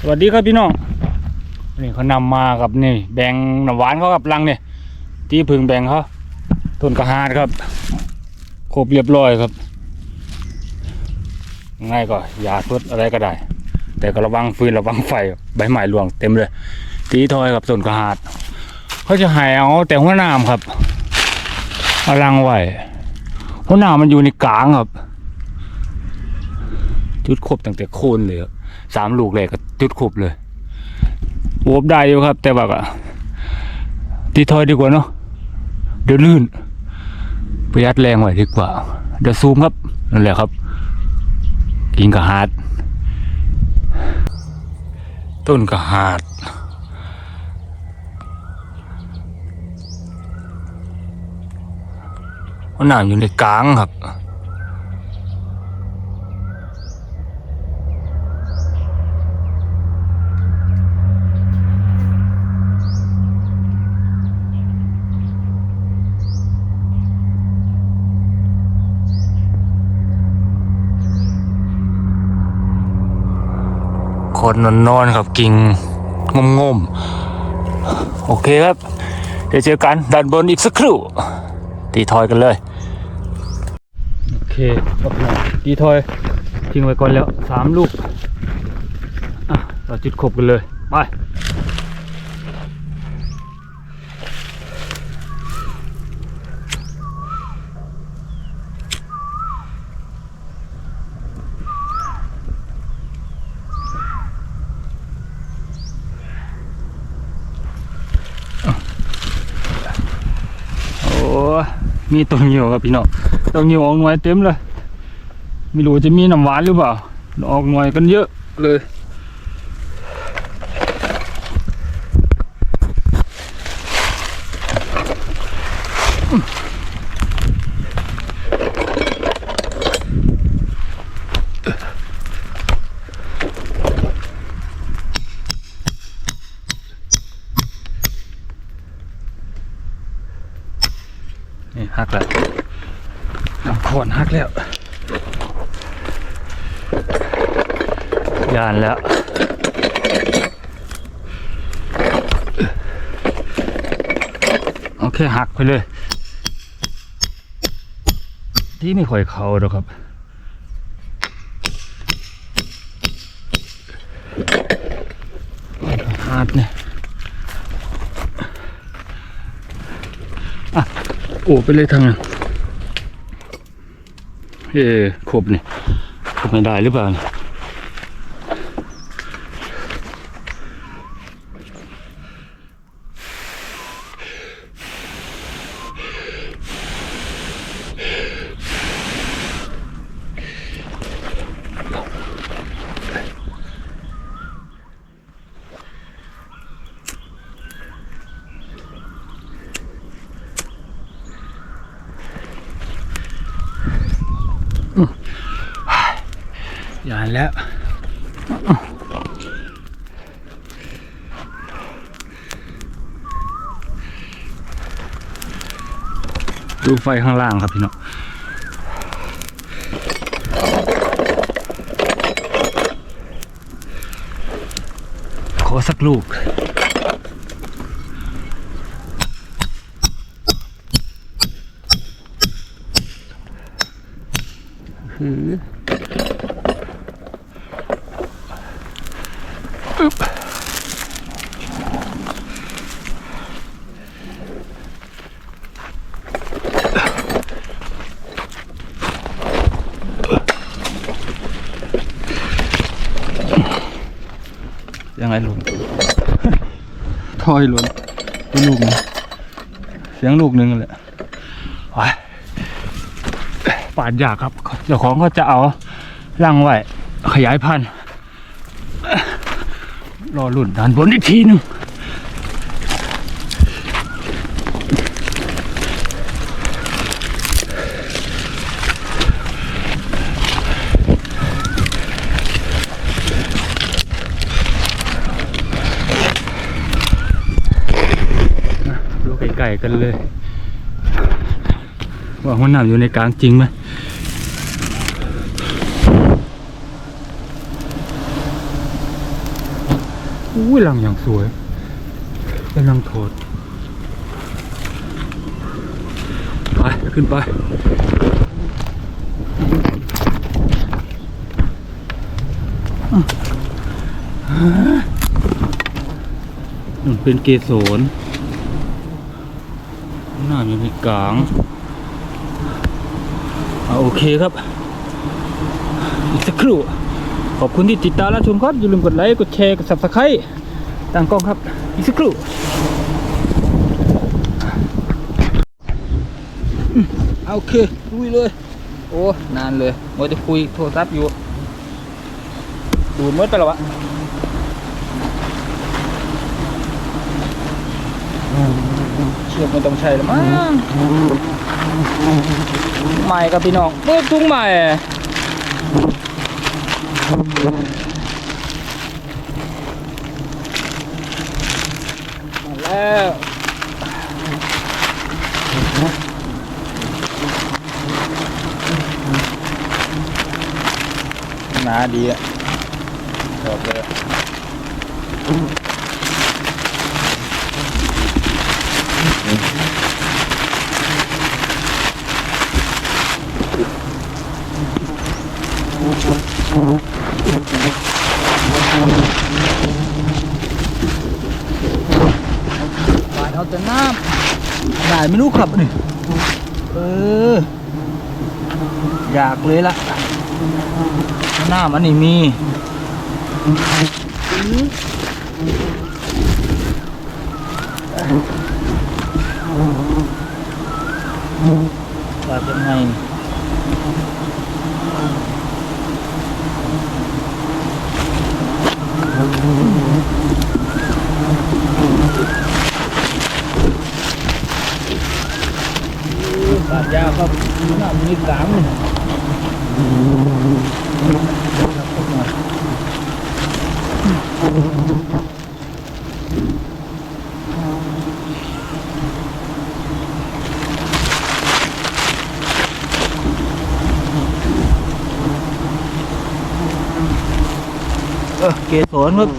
สวัสดีครับพี่น้องนี่เขานำมากับนี่ แบ่งน้ำหวานเขากับลังเนี่ยที่พึ่งแบ่งเขาต้นกระหาดครับครบเรียบร้อยครับง่ายก็ยาทดอะไรก็ได้ แต่ก็ระวังฟืนระวังไฟใบไม้หลวงเต็มเลยตีทอยกับต้นกระหาดเขาจะหายเอาแต่หัวหนามครับอลังไหวหัวหนามมันอยู่ในกลางครับ จุดครบตั้งแต่โคนเลยครับ สามลูกเลยก็จุดครบเลยโวบได้อยู่ครับ แต่ว่าก็ตีทอยดีกว่าเนาะเดี๋ยวลื่นประหยัดแรงไว้ดีกว่า เดี๋ยวซูมครับนั่นแหละครับ กินกระหาด ต้นกระหาดเพราน้ำอยู่ในกลางครับ คนนอนนอนๆครับกิ่งงมงมๆ โอเคครับ เดี๋ยวเจอกันด้านบนอีกสักครู่ ตีทอยกันเลย โอเคครับพี่น้องตีทอยทิ้งไว้ก่อนแล้วสามลูก อะ เราจุดขบกันเลย ไป โอ้ มีตัวเหี่ยวครับพี่น้องตัวเหี่ยวออกหน่วยเต็มเลย ไม่รู้จะมีน้ำหวานหรือเปล่า ออกหน่วยกันเยอะเลย หักแล้วน้ำขอนหักแล้วยานแล้วโอเคหักไปเลย ที่ไม่ค่อยเขาหรอกครับหักเนี่ย โอ้ไปเลยทางนั้นเอ้ขบนี่ขบไม่ได้หรือเปล่านี่ยานแล้ว ดูไฟข้างล่างครับพี่น้องขอสักลูก ยังไงลุงทอยลุงไปลูกหนึงเสียงลูกหนึ่งนั่นแหละไปปาดยากครับ เจ้าของก็จะเอาลังไว้ขยายพันธุ์รอรุ่นด้านบนอีกทีหนึ่ง กันเลย ว่าหัวหน้าอยู่ในกลางจริงไหมอุ้ยหลังอย่างสวยกำลังถอดไปขึ้นไปมันเป็นเกสรหน้าอยู่ใน กลางอโอเคครับ อีกสักครู่ ขอบคุณที่ติดตามและชมครับ อย่าลืมกดไลค์ กดแชร์ กด subscribe ต่างกล้องครับ อีกสักครู่เอาโอเคลุยเลย โอ้ นานเลยมัวจะคุยโทรศัพท์อยู่ ดูดมืดไปแล้ววะเชื อกไม่ต้องใช้แล้วมั้งใหม่กับพี่น้องเบิกทุ่งใหม่มาแล้วหนาดีอะชอบเลย บานเอาแต่น้ำได้ไม่รู้ครับนี่เออ อยากเลยละน้ำอันนี้มีว่าจะไงบาดยาวครับน้ำมีกลางนี่ เออเกสรครับ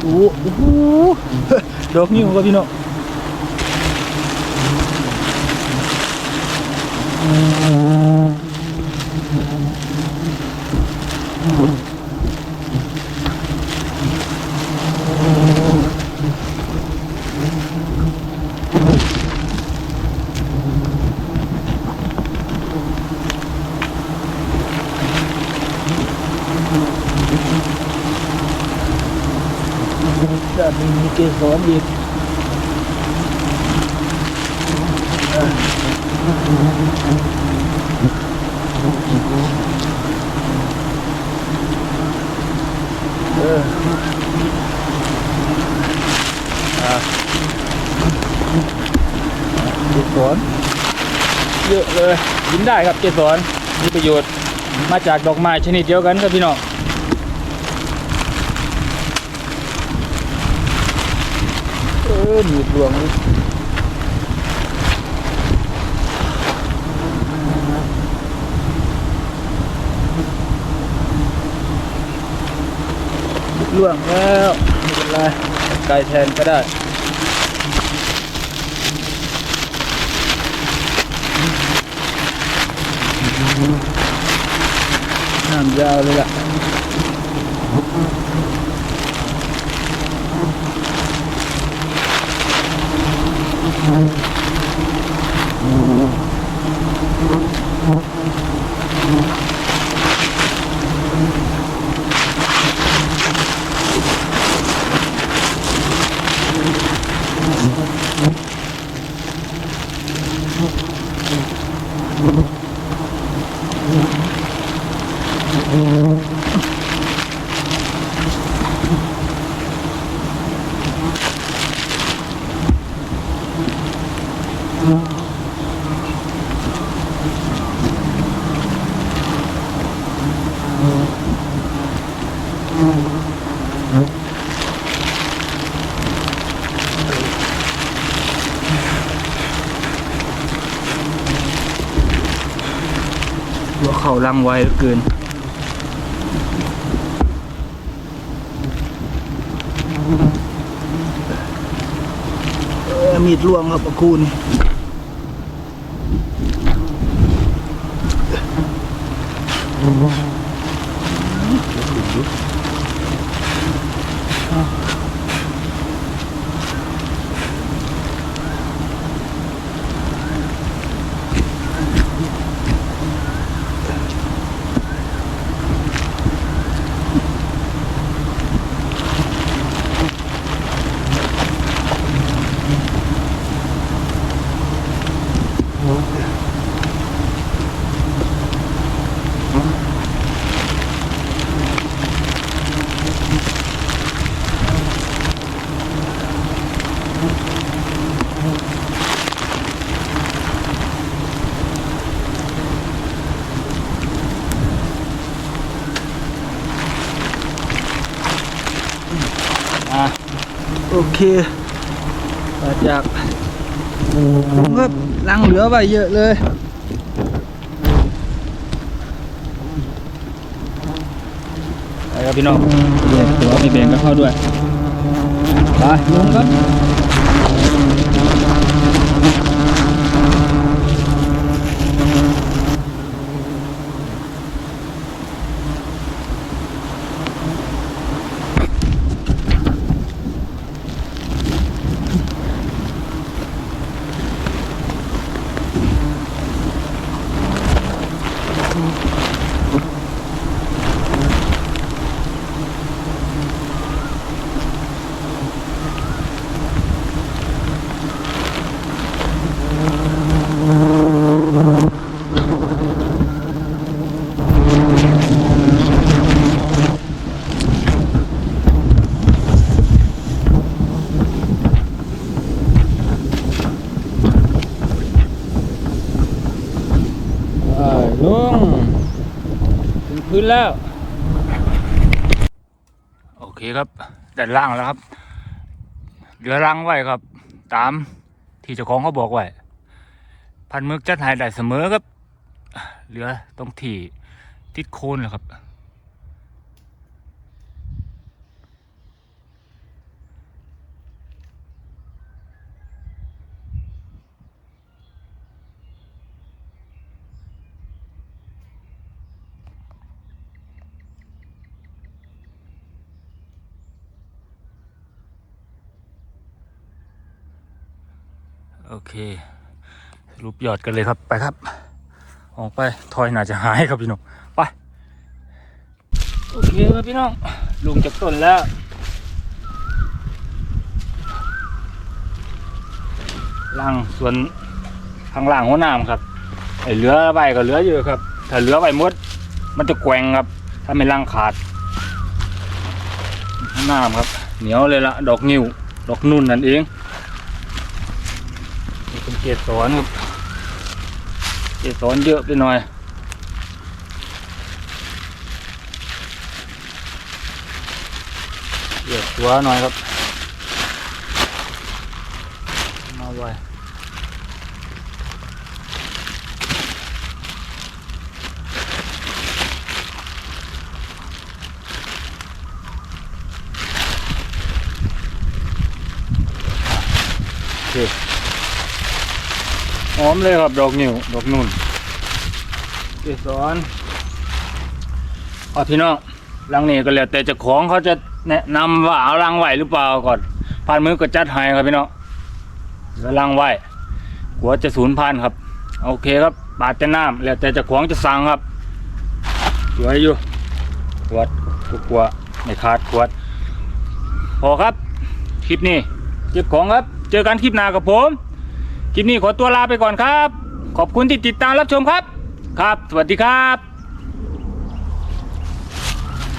โอ้โหดอกนิ้วครับพี่น้องจะมีเกสรอีก เอออะเกสรเยอะเลยกินได้ครับเกสรมีประโยชน์มาจากดอกไม้ชนิดเดียวกันครับพี่น้องเออหนีบหลวงเลย ล่วงแล้วไม่เป็นไรไกลแทนก็ได้น้ำยาวเลยล่ะ ลังไวเหลือเกิน มีดล่วงครับประคูณอะ เคมาจากครับลังเหลือไว้เยอะเลยไปครับพี่น้องเดี๋ยวตัวพี่เบนก็เข้าด้วย ไปลงครับ ลงถึงพื้นแล้ว โอเคครับด้านล่างแล้วครับเหลือรังไว้ครับ ตามที่เจ้าของเขาบอกไว้พันมึกจัดหายได้เสมอครับ เหลือตรงที่ติดโคนแหละครับ โอเครูปยอดกันเลยครับไปครับ ออกไปทอยน่าจะหายครับพี่น้องไปโอเคครับพี่น้องลุงจากต้นแล้วล่างส่วนข้างล่างหัวหน้ำครับไอ้เหลือใบก็เหลืออยู่ครับ ถ้าเหลือใบมด มันจะแกว่งครับ ถ้าไม่ล่างขาดหัวหน้ำครับ เหนียวเลยละดอกนิ้วดอกนุ่นนั่นเอง เกสรครับเกสรเยอะไปหน่อยเยอะตัวหน่อยครับ มาไว้โอเค อมเลยครับดอกนิวดอกนุ่นเกสรเอาพี่น้องรังนี้ก็แล้วแต่จ้าของเขาจะแนะนำว่าเอารังไหวหรือเปล่าก่อนพันมือก็จัดให้ครับพี่น้องแล้วรังไหวกลัวจะสูญพันธุ์ครับ โอเคครับปาดจะน้ำแล้วแต่จ้าของจะสั่งครับสวยอยู่ขวดกลัวไม่ขาดขวด พอครับ คลิปนี้เก็บของครับ เจอกันคลิปหน้ากับผม คลิปนี้ขอตัวลาไปก่อนครับ ขอบคุณที่ติดตามรับชมครับ ครับ สวัสดีครับ